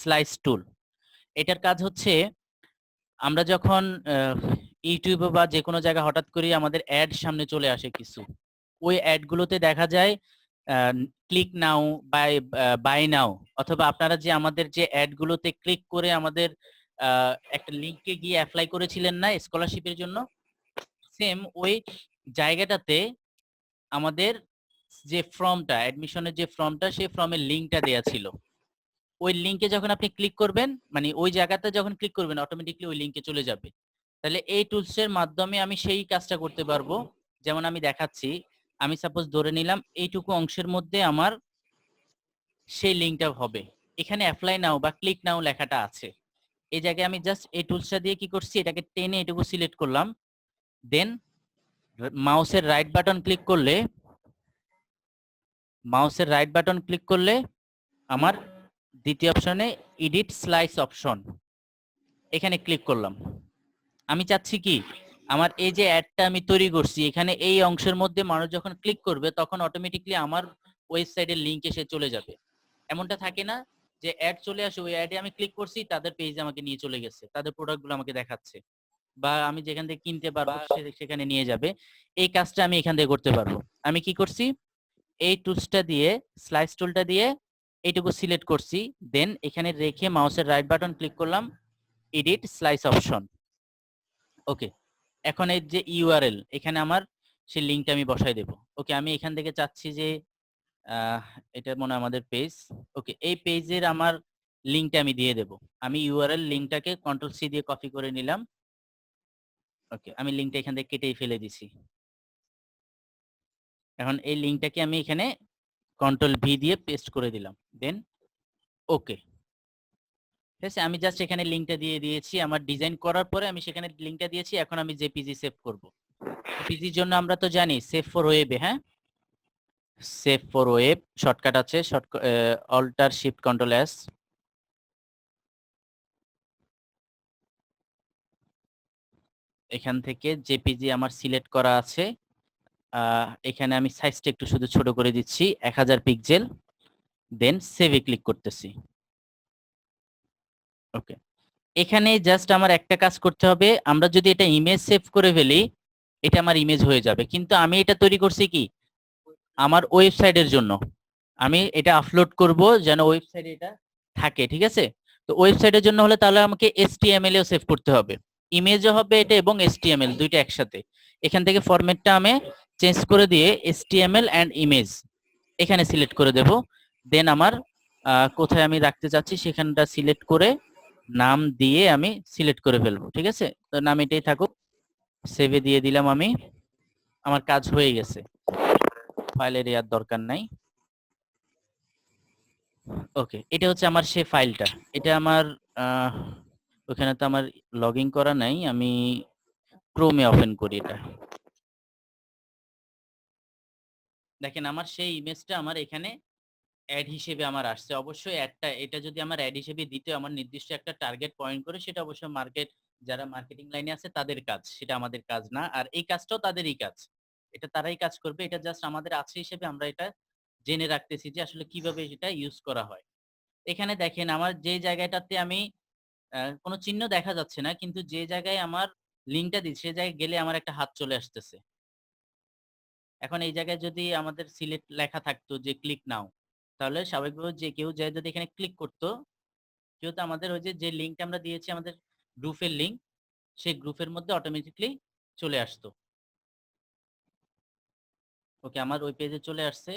Slice টুল। এটার কাজ হচ্ছে, আমরা যখন ইউটিউবে বা যে কোনো জায়গায় হঠাৎ করে আমাদের অ্যাড সামনে চলে আসে কিছু, ওই অ্যাডগুলোতে দেখা যায় click now buy buy now অথবা আপনারা যে আমাদের যে অ্যাডগুলোতে ক্লিক করে আমাদের একটা লিঙ্কে গিয়ে অ্যাপ্লাই করেছিলেন না স্কলারশিপের জন্য সেম ওই জায়গাটাতে আমাদের যে ফর্মটা অ্যাডমিশনের যে ফর্মটা সেই ফর্মের লিঙ্কটা দেয়া ছিল। ওই লিঙ্কে যখন আপনি ক্লিক করবেন মানে ওই জায়গাতে যখন ক্লিক করবেন অটোমেটিকলি ওই লিঙ্কে চলে যাবে। তাহলে এই টুলসের মাধ্যমে আমি সেই কাজটা করতে পারব। যেমন আমি দেখাচ্ছি, আমি সাপোজ ধরে নিলাম এইটুকু অংশের মধ্যে আমার সেই লিঙ্কটা হবে। এখানে অ্যাপ্লাই নাও বা ক্লিক নাও লেখাটা আছে। এই জায়গায় আমি জাস্ট এই টুলসটা দিয়ে কি করছি, এটাকে টেনে এটুকু সিলেক্ট করলাম। দেন মাউসের রাইট বাটন ক্লিক করলে মাউসের রাইট বাটন ক্লিক করলে আমার দ্বিতীয় অপশনে এডিট স্লাইস অপশন এখানে ক্লিক করলাম। আমি চাচ্ছি কি? আমার এই যে অ্যাডটা আমি তৈরি করছি, এখানে এই অংশের মধ্যে মানুষ যখন ক্লিক করবে, তখন অটোমেটিকলি আমার ওয়েবসাইটের লিঙ্ক এসে চলে যাবে। এমনটা থাকে না যে অ্যাড চলে আসে, ওই অ্যাডে আমি ক্লিক করছি, তাদের পেজে আমাকে নিয়ে চলে গেছে, তাদের প্রোডাক্টগুলো আমাকে দেখাচ্ছে। বা আমি যেখান থেকে কিনতে পারব সেখানে নিয়ে যাবে। এই কাজটা আমি এখান থেকে করতে পারব। আমি কি করছি? এই টুলসটা দিয়ে স্লাইস টুলটা দিয়ে এইটুকু সিলেক্ট করছি। দেন এখানে রেখে মাউসের রাইট বাটন ক্লিক করলাম। এডিট স্লাইস অপশন ওকে এখন এই যে ইউআরএল এখানে আমার সেই লিঙ্কটা আমি বসাই দেব। ওকে আমি এখান থেকে চাচ্ছি যে এটা মনে আমাদের পেজ ওকে এই পেজের আমার লিঙ্কটা আমি দিয়ে দেব। আমি ইউআরএল লিঙ্কটাকে কন্ট্রোল সি দিয়ে কপি করে নিলাম। ওকে আমি লিঙ্কটা এখান থেকে কেটেই ফেলে দিছি। এখন এই লিঙ্কটাকে আমি এখানে কন্ট্রোল ভি দিয়ে পেস্ট করে দিলাম। দেন ওকে ঠিক আছে? আমি জাস্ট এখানে লিঙ্কটা দিয়ে দিয়েছি। আমার ডিজাইন করার পরে আমি সেখানে লিঙ্কটা দিয়েছি। এখন আমি জেপিজি সেভ করব। পিজির জন্য আমরা তো জানি সেভ ফর ওয়েবে হ্যাঁ? সেভ ফর ওয়েব শর্টকাট আছে short alt shift control S এখান থেকে জেপিজি আমার সিলেক্ট করা আছে। এখানে আমি সাইজটা একটু শুধু ছোট করে দিচ্ছি, এক হাজার পিক্সেল দেন সেভে ক্লিক করতেছি। ওকে এখানে জাস্ট আমার একটা কাজ করতে হবে, আমরা যদি এটা ইমেজ সেভ করে ফেলি, এটা আমার ইমেজ হয়ে যাবে। কিন্তু আমি এটা তৈরি করছি কি? আমার ওয়েবসাইটের জন্য। আমি এটা আপলোড করব যেন ওয়েবসাইটে এটা থাকে, ঠিক আছে? তো ওয়েবসাইটের জন্য হলে তাহলে আমাকে এসটিএমএল এও সেভ করতে হবে। ইমেজও হবে এটা এবং এসটিএমএল দুইটা একসাথে। এখান থেকে ফরম্যাটটা আমি চেঞ্জ করে দিয়ে এসটিএমএল অ্যান্ড ইমেজ এখানে সিলেক্ট করে দেব। দেন আমার কোথায় আমি রাখতে চাচ্ছি সেখানটা সিলেক্ট করে নাম দিয়ে আমি সিলেক্ট করে ফেলব, ঠিক আছে? তো নাম এটাই থাকুক। সেভে দিয়ে দিলাম আমি। আমার কাজ হয়ে গেছে। ফাইলের আর দরকার নাই। ওকে এটা হচ্ছে আমার সে ফাইলটা এটা আমার ওখানে তো আমার লগ ইন করা নাই, আমি ক্রোমে ওপেন করি এটা। দেখেন, আমার সেই ইমেজটা আমার এখানে অ্যাড হিসেবে আমার আসছে। অবশ্যই অ্যাডটা এটা যদি আমার অ্যাড হিসেবে দিতে আমার নির্দিষ্ট একটা টার্গেট পয়েন্ট করে, সেটা অবশ্যই মার্কেট যারা মার্কেটিং লাইনে আছে, তাদের কাজ। সেটা আমাদের কাজ না। আর এই কাজটাও তাদেরই কাজ। এটা তারাই কাজ করবে। এটা জাস্ট আমাদের আছে হিসেবে আমরা এটা জেনে রাখতেছি যে আসলে কীভাবে এটা ইউজ করা হয়। এখানে দেখেন, আমার যে জায়গাটাতে আমি কোনো চিহ্ন দেখা যাচ্ছে না, কিন্তু যে জায়গায় আমার লিঙ্কটা দিচ্ছি সে জায়গায় গেলে আমার একটা হাত চলে আসতেছে। এখন এই জায়গায় যদি আমাদের সিলেক্ট লেখা থাকতো যে, ক্লিক নাও তাহলে স্বাভাবিকভাবে যে কেউ যায় যদি এখানে ক্লিক করতো কেউ তো আমাদের ওই যে যে লিঙ্কটা আমরা দিয়েছি, আমাদের গ্রুপের লিঙ্ক, সেই গ্রুপের মধ্যে অটোমেটিকলি চলে আসতো। ওকে, আমার ওই পেজে চলে আসছে।